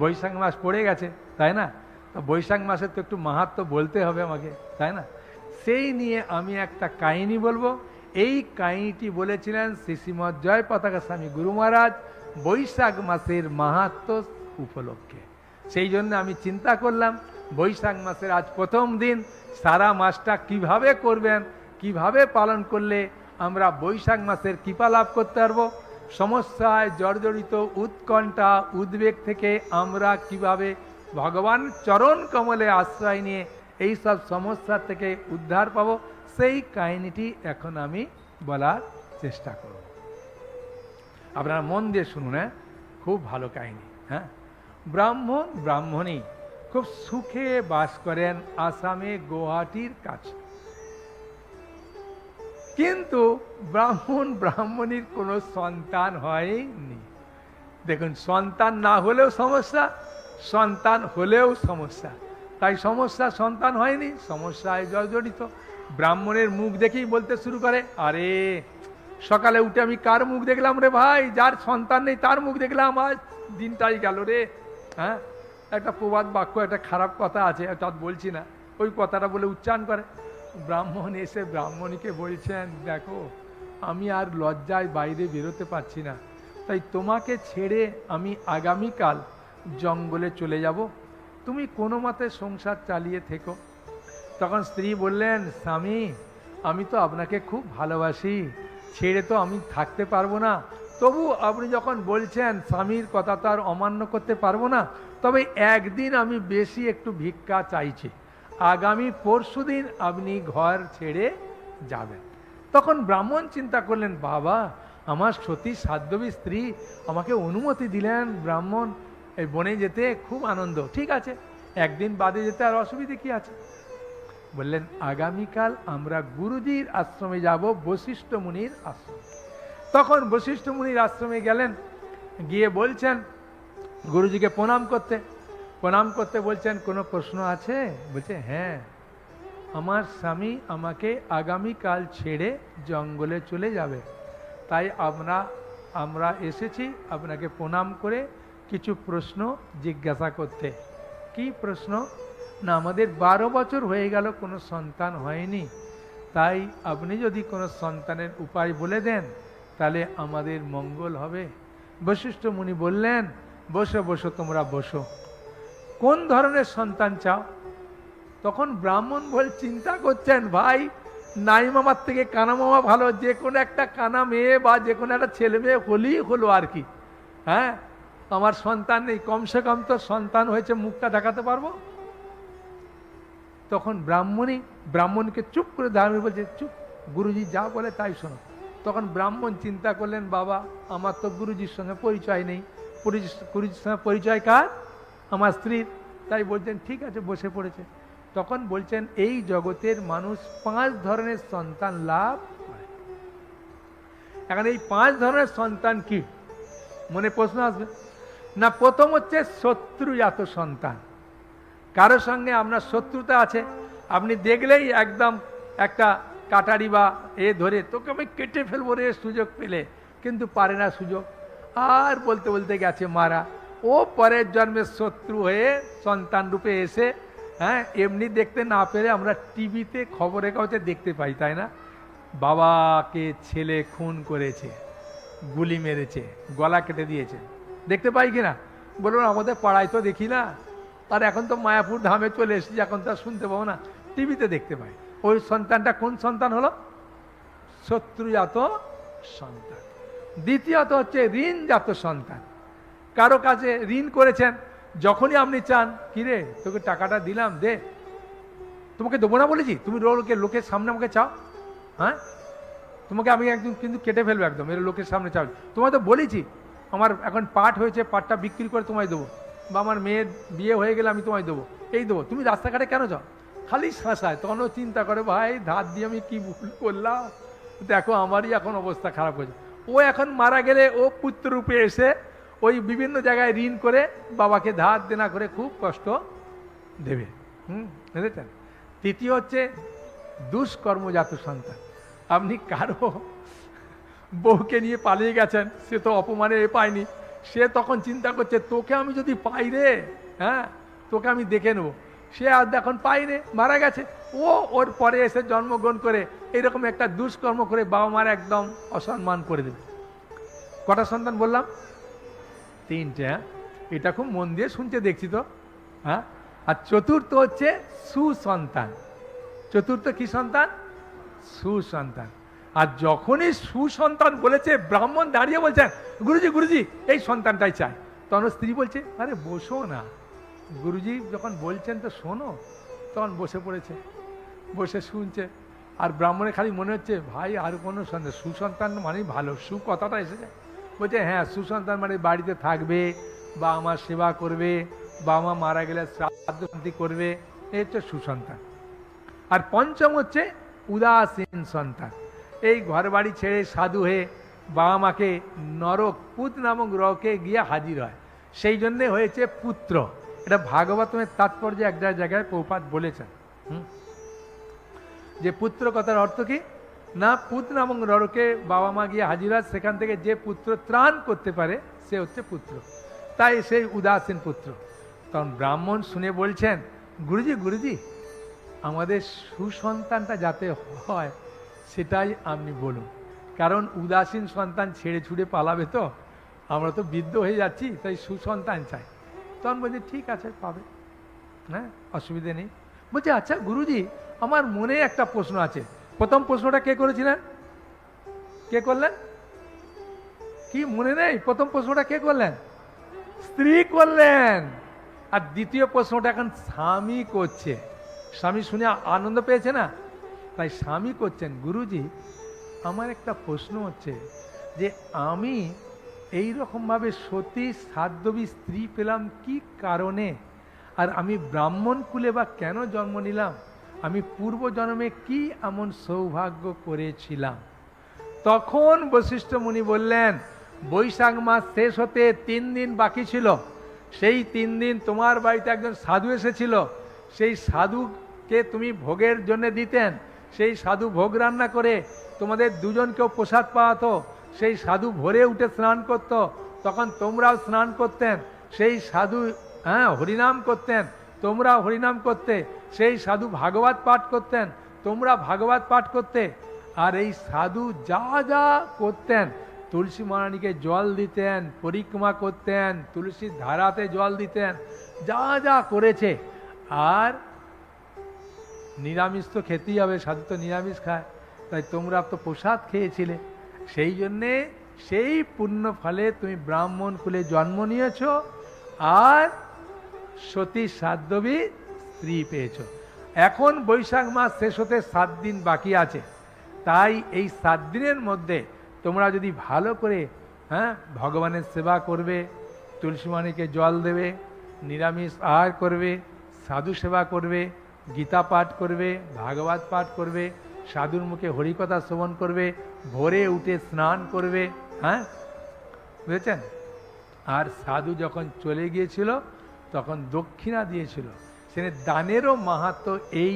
বৈশাখ মাস পড়ে গেছে, তাই না? তো বৈশাখ মাসের তো একটু মাহাত্ম বলতে হবে আমাকে, তাই না? সেই নিয়ে আমি একটা কাহিনী বলব। এই কাহিনীটি বলেছিলেন শ্রীশ্রীমৎ জয় পতাকা স্বামী গুরু মহারাজ বৈশাখ মাসের মাহাত্ম উপলক্ষে। সেই জন্য আমি চিন্তা করলাম, বৈশাখ মাসের আজ প্রথম দিন, সারা মাসটা কীভাবে করবেন, কীভাবে পালন করলে আমরা বৈশাখ মাসের কৃপা লাভ করতে পারব? সমস্যায় জর্জরিত উৎকণ্ঠা উদ্বেগ থেকে আমরা কীভাবে ভগবান চরণ কমলে আশ্রয় নিয়ে এই সব সমস্যা থেকে উদ্ধার পাব, সেই কাহিনীটি এখন আমি বলার চেষ্টা করব। আপনারা মন দিয়ে শুনুন হ্যাঁ? খুব ভালো কাহিনী হ্যাঁ? ব্রাহ্মণ ব্রাহ্মণী খুব সুখে বাস করেন আসামে গুয়াহাটির কাছে। কিন্তু ব্রাহ্মণ, ব্রাহ্মণীর কোনো সন্তান হয়নি। দেখুন, সন্তান না হলেও সমস্যা, সন্তান হলেও সমস্যা। তাই সমস্যা সন্তান হয়নি, সমস্যায় জর্জরিত। ব্রাহ্মণের মুখ দেখেই বলতে শুরু করে, আরে, সকালে উঠে আমি কার মুখ দেখলাম রে ভাই? যার সন্তান নেই তার মুখ দেখলাম, আজ দিনটাই গেল রে। হ্যাঁ? একটা প্রবাদ বাক্য, একটা খারাপ কথা আছে, এটা বলছি না। ওই কথাটা বলে উচ্চারণ করে। ব্রাহ্মণ এসে ব্রাহ্মণীকে বলছেন, দেখো, আমি আর লজ্জায় বাইরে বেরোতে পারছি না। তাই তোমাকে ছেড়ে আমি আগামীকাল জঙ্গলে চলে যাব। তুমি কোনো মতে সংসার চালিয়ে থেকো। তখন স্ত্রী বললেন, স্বামী, আমি তো আপনাকে খুব ভালোবাসি। ছেড়ে তো আমি থাকতে পারব না। তবু আপনি যখন বলছেন, স্বামীর কথা তো আর অমান্য করতে পারব না, তবে একদিন আমি বেশি একটু ভিক্ষা চাইছি। আগামী পরশু দিন আপনি ঘর ছেড়ে যাবেন। তখন ব্রাহ্মণ চিন্তা করলেন, বাবা, আমার সতী সাধ্যবী স্ত্রী আমাকে অনুমতি দিলেন ব্রাহ্মণ এই বনে যেতে, খুব আনন্দ। ঠিক আছে, একদিন বাদে যেতে আর অসুবিধে কি আছে? বললেন, আগামীকাল আমরা গুরুজির আশ্রমে যাব, বশিষ্ঠ মুনির আশ্রম। তখন বশিষ্ঠ মুনির আশ্রমে গেলেন, গিয়ে বলছেন, গুরুজিকে প্রণাম করতে। প্রণাম করতে বলছেন, কোনো প্রশ্ন আছে? বলছে হ্যাঁ। আমার স্বামী আমাকে আগামীকাল ছেড়ে জঙ্গলে চলে যাবে। তাই আমরা আমরা এসেছি আপনাকে প্রণাম করে কিছু প্রশ্ন জিজ্ঞাসা করতে। কি প্রশ্ন? না, আমাদের বারো বছর হয়ে গেল, কোনো সন্তান হয়নি। তাই আপনি যদি কোনো সন্তানের উপায় বলে দেন, তাহলে আমাদের মঙ্গল হবে। বশিষ্ঠ মুনি বললেন, বসো বসো, তোমরা বসো। কোন ধরনের সন্তান চাও? তখন ব্রাহ্মণ বল চিন্তা করছেন, ভাই, নাই মামার থেকে কানা মামা ভালো, যে কোনো একটা কানা মেয়ে বা যে কোনো একটা ছেলে মেয়ে হলেই হলো আর কি। হ্যাঁ? আমার সন্তান নেই, কমসে কম তো সন্তান হয়েছে, মুখটা দেখাতে পারব? তখন ব্রাহ্মণই, ব্রাহ্মণকে চুপ করে দাঁড়িয়ে বলছে, চুপ, গুরুজি যা বলে তাই শোনো। তখন ব্রাহ্মণ চিন্তা করলেন, বাবা, আমার তো গুরুজির সঙ্গে পরিচয় নেই। গুরুজির সঙ্গে পরিচয় কার? আমার স্ত্রীর তাই বলছেন, ঠিক আছে, বসে পড়েছে। তখন বলছেন, এই জগতের মানুষ পাঁচ ধরনের সন্তান লাভ এখন এই পাঁচ ধরনের সন্তান কি? মনে প্রশ্ন আসবে। না, প্রথম হচ্ছে শত্রুজাত সন্তান। কারও সঙ্গে আপনার শত্রুতা আছে, আপনি দেখলেই একদম একটা কাটারি বা এ ধরে তোকে আমি কেটে ফেলব রে, সুযোগ পেলে। কিন্তু পারে না সুযোগ। আর বলতে বলতে গেছে মারা। ও পরের জন্মের শত্রু হয়ে সন্তান রূপে এসে হ্যাঁ এমনি দেখতে না পেরে আমরা টিভিতে খবরে কাগজে দেখতে পাই, তাই না? বাবাকে ছেলে খুন করেছে, গুলি মেরেছে, গলা কেটে দিয়েছে। দেখতে পাই কিনা বলুন আমাদের পাড়ায় তো দেখি না। আর এখন তো মায়াপুর ধামে চলে এসেছি, এখন তো শুনতে পাবো না। টিভিতে দেখতে পাই। ওই সন্তানটা কোন সন্তান হলো? শত্রুজাত সন্তান। দ্বিতীয়ত হচ্ছে ঋণজাত সন্তান। কারও কাছে ঋণ করেছেন, যখনই আপনি চান, কিরে, তোকে টাকাটা দিলাম, দে। তোমাকে দেবো না বলেছি? তুমি লোকে, লোকের সামনে আমাকে চাও? হ্যাঁ? তোমাকে আমি একদম কিন্তু কেটে ফেলব একদম, এর লোকের সামনে চাও। তোমায় তো বলেছি, আমার এখন পাট হয়েছে, পাটটা বিক্রি করে তোমায় দেবো। বা আমার মেয়ের বিয়ে হয়ে গেলে আমি তোমায় দেবো। এই দেবো। তুমি রাস্তাঘাটে কেন যাও? খালি শাঁসায় তখন ও চিন্তা করে, ভাই, ধার দিয়ে আমি কি ভুল করলাম? দেখো, আমারই এখন অবস্থা খারাপ হয়েছে। ও এখন মারা গেলে ও পুত্ররূপে এসে ওই বিভিন্ন জায়গায় ঋণ করে বাবাকে ধার দেনা করে খুব কষ্ট দেবে। হুম, বুঝেছেন? তৃতীয় হচ্ছে দুষ্কর্মজাত সন্তান। আপনি কারও বউকে নিয়ে পালিয়ে গেছেন, সে তো অপমানে এ পায়নি। সে তখন চিন্তা করছে, তোকে আমি যদি পাই রে হ্যাঁ তোকে আমি দেখে নেব। সে আর এখন রে মারা গেছে। ও ওর পরে এসে জন্মগ্রহণ করে এরকম একটা দুষ্কর্ম করে বাবা মার একদম অসম্মান করে দেবে। কটা সন্তান বললাম? তিনটে হ্যাঁ? এটা খুব মন দিয়ে শুনতে দেখছি তো হ্যাঁ? আর চতুর্থ হচ্ছে সুসন্তান। চতুর্থ কি সন্তান? সুসন্তান। আর যখনই সুসন্তান বলেছে, ব্রাহ্মণ দাঁড়িয়ে বলছেন গুরুজি গুরুজি, এই সন্তানটাই চাই। তখন স্ত্রী বলছে, আরে, বসো না। গুরুজি যখন বলছেন তো শোনো, তখন বসে পড়েছে, বসে শুনছে। আর ব্রাহ্মণের খালি মনে হচ্ছে, ভাই, আর কোনো সন্তান, সুসন্তান মানেই ভালো সু কথাটা এসে যায় বলছে হ্যাঁ সুসন্তান মানে বাড়িতে থাকবে বা আমার সেবা করবে বা মা মারা গেলে শ্রাদ্ধান্তি করবে। এই হচ্ছে সুসন্তান আর পঞ্চম হচ্ছে উদাসীন সন্তান। এই ঘর বাড়ি ছেড়ে সাধু হয়ে বাবা মাকে নরক, পুত নামক রকে গিয়ে হাজির হয়। সেই জন্যে হয়েছে পুত্র। এটা ভাগবতমের তাৎপর্য একটা জায়গায় পৌপাত বলেছেন? যে পুত্র কথার অর্থ কি? না পুত নামক নরকে বাবা মা গিয়ে হাজির হয় সেখান থেকে যে পুত্র ত্রাণ করতে পারে, সে হচ্ছে পুত্র। তাই সেই উদাসীন পুত্র। তখন ব্রাহ্মণ শুনে বলছেন, গুরুজি গুরুজি, আমাদের সুসন্তানটা যাতে হয়, সেটাই আপনি বলুন। কারণ উদাসীন সন্তান ছেড়ে ছুড়ে পালাবে তো, আমরা তো বৃদ্ধ হয়ে যাচ্ছি, তাই সুসন্তান চাই। তখন বলছি, ঠিক আছে, পাবে। হ্যাঁ অসুবিধে নেই। বলছে আচ্ছা গুরুজি, আমার মনে একটা প্রশ্ন আছে। প্রথম প্রশ্নটা কে করেছিলেন কে করলেন? কি মনে নেই? প্রথম প্রশ্নটা কে করলেন? স্ত্রী করলেন। আর দ্বিতীয় প্রশ্নটা এখন স্বামী করছে। স্বামী শুনে আনন্দ পেয়েছে না? তাই স্বামী করছেন। গুরুজি, আমার একটা প্রশ্ন হচ্ছে যে আমি এই রকমভাবে সতী সাধ্যবী স্ত্রী পেলাম কি কারণে? আর আমি ব্রাহ্মণ কুলে বা কেন জন্ম নিলাম? আমি পূর্ব জন্মে কি এমন সৌভাগ্য করেছিলাম? তখন বশিষ্ঠ মুনি বললেন, বৈশাখ মাস শেষ হতে তিন দিন বাকি ছিল। সেই তিন দিন তোমার বাড়িতে একজন সাধু এসেছিল। সেই সাধুকে তুমি ভোগের জন্য দিতেন। সেই সাধু ভোগ রান্না করে তোমাদের দুজনকেও প্রসাদ পাওয়াতো। সেই সাধু ভোরে উঠে স্নান করতো। তখন তোমরাও স্নান করতেন। সেই সাধু হ্যাঁ হরিনাম করতেন। তোমরা হরিনাম করতে, সেই সাধু ভাগবত পাঠ করতেন, তোমরা ভাগবত পাঠ করতে, আর এই সাধু যা যা করতেন, তুলসী মহারানীকে জল দিতেন, পরিক্রমা করতেন তুলসীর ধারাতে জল দিতেন, যা যা করেছে, আর নিরামিষ তো খেতেই হবে, সাধু তো নিরামিষ খায়, তাই তোমরা তো প্রসাদ খেয়েছিলে, সেই জন্যে সেই পুণ্য ফলে তুমি ব্রাহ্মণ কুলে জন্ম নিয়েছ, আর সতী সাধ্যবী স্ত্রী পেয়েছ। এখন বৈশাখ মাস শেষ হতে সাত দিন বাকি আছে। তাই এই সাত দিনের মধ্যে তোমরা যদি ভালো করে হ্যাঁ ভগবানের সেবা করবে তুলসীমানিকে জল দেবে, নিরামিষ আহার করবে, সাধু সেবা করবে, গীতা পাঠ করবে, ভাগবত পাঠ করবে, সাধুর মুখে হরিকথা শ্রবণ করবে, ভোরে উঠে স্নান করবে হ্যাঁ বুঝেছেন? আর সাধু যখন চলে গিয়েছিল তখন দক্ষিণা দিয়েছিল। সেখানে দানেরও মাহাত্ম এই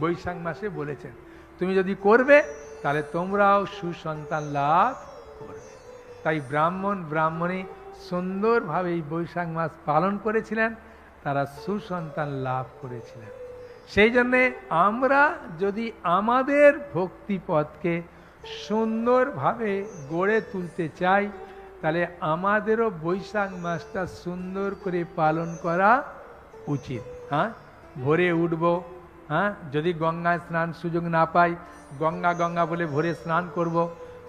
বৈশাখ মাসে বলেছেন, তুমি যদি করবে, তাহলে তোমরাও সুসন্তান লাভ করবে। তাই ব্রাহ্মণ, ব্রাহ্মণী সুন্দরভাবে এই বৈশাখ মাস পালন করেছিলেন, তারা সুসন্তান লাভ করেছিলেন। সেই জন্যে আমরা যদি আমাদের ভক্তিপথকে সুন্দরভাবে গড়ে তুলতে চাই তাহলে আমাদেরও বৈশাখ মাসটা সুন্দর করে পালন করা উচিত হ্যাঁ? ভোরে উঠবো হ্যাঁ? যদি গঙ্গায় স্নান সুযোগ না পাই, গঙ্গা গঙ্গা বলে ভোরে স্নান করব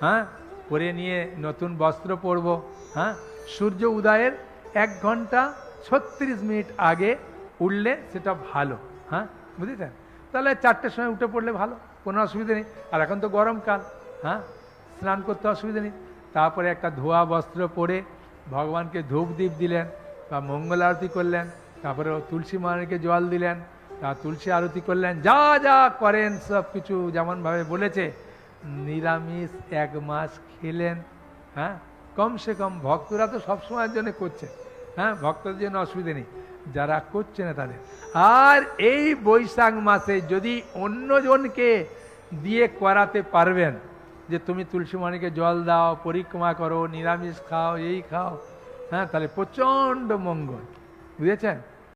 হ্যাঁ? করে নিয়ে নতুন বস্ত্র পরব হ্যাঁ? সূর্য উদয়ের এক ঘণ্টা ছত্রিশ মিনিট আগে উঠলে সেটা ভালো হ্যাঁ? বুঝেছেন? তাহলে চারটের সময় উঠে পড়লে ভালো, কোনো অসুবিধা নেই। আর এখন তো গরমকাল হ্যাঁ? স্নান করতে অসুবিধা নেই। তারপরে একটা ধোয়া বস্ত্র পরে ভগবানকে ধূপ দ্বীপ দিলেন, বা মঙ্গল আরতি করলেন, তারপরে তুলসী মহারানীকে জল দিলেন, তা তুলসী আরতি করলেন, যা যা করেন সব কিছু যেমনভাবে বলেছে, নিরামিষ এক মাস খেলেন হ্যাঁ? কমসে কম ভক্তরা তো সবসময়ের জন্য করছে হ্যাঁ? ভক্তদের জন্য অসুবিধে নেই, যারা করছে না তাদের। আর এই বৈশাখ মাসে যদি অন্যজনকে দিয়ে করাতে পারবেন যে তুমি তুলসী মণিকে জল দাও, পরিক্রমা করো, নিরামিষ খাও, এই খাও হ্যাঁ তাহলে প্রচণ্ড মঙ্গল, বুঝেছেন?